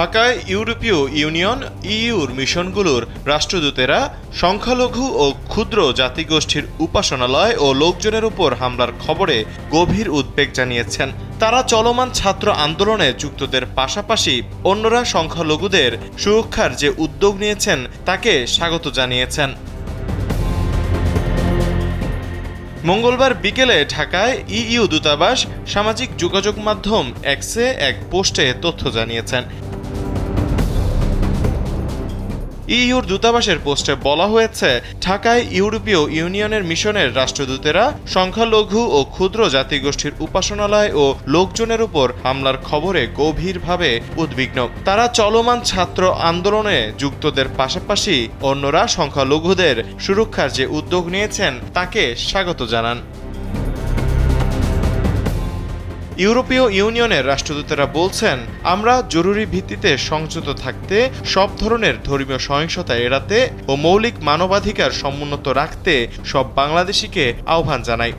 ঢাকায় ইউরোপীয় ইউনিয়ন, ইইউর মিশনগুলোর রাষ্ট্রদূতেরা সংখ্যালঘু ও ক্ষুদ্র জাতিগোষ্ঠীর উপাসনালয় ও লোকজনের উপর হামলার খবরে গভীর উদ্বেগ জানিয়েছেন। তারা চলমান ছাত্র আন্দোলনে যুক্তদের পাশাপাশি অন্যরা সংখ্যালঘুদের সুরক্ষার যে উদ্যোগ নিয়েছেন, তাকে স্বাগত জানিয়েছেন। মঙ্গলবার বিকেলে ঢাকায় ইইউ দূতাবাস সামাজিক যোগাযোগ মাধ্যম এক্সে এক পোস্টে তথ্য জানিয়েছেন। ইইউর দূতাবাসের পোস্টে বলা হয়েছে, ঢাকায় ইউরোপীয় ইউনিয়নের মিশনের রাষ্ট্রদূতেরা সংখ্যালঘু ও ক্ষুদ্র জাতিগোষ্ঠীর উপাসনালয় ও লোকজনের উপর হামলার খবরে গভীরভাবে উদ্বিগ্ন। তারা চলমান ছাত্র আন্দোলনে যুক্তদের পাশাপাশি অন্যরা সংখ্যালঘুদের সুরক্ষার যে উদ্যোগ নিয়েছেন, তাকে স্বাগত জানান। ইউরোপীয় ইউনিয়নের রাষ্ট্রদূতেরা বলছেন, আমরা জরুরি ভিত্তিতে সংযত থাকতে, সব ধরনের ধর্মীয় সহিংসতা এড়াতে ও মৌলিক মানবাধিকার সমুন্নত রাখতে সব বাংলাদেশিকে আহ্বান জানাই।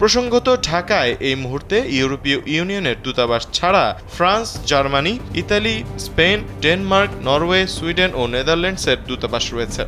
প্রসঙ্গত, ঢাকায় এই মুহূর্তে ইউরোপীয় ইউনিয়নের দূতাবাস ছাড়া France, Germany, Italy, Spain, Denmark, Norway, Sweden ও নেদারল্যান্ডসের দূতাবাস রয়েছে।